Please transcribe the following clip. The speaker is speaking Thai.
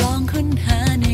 ลองค้นหาใน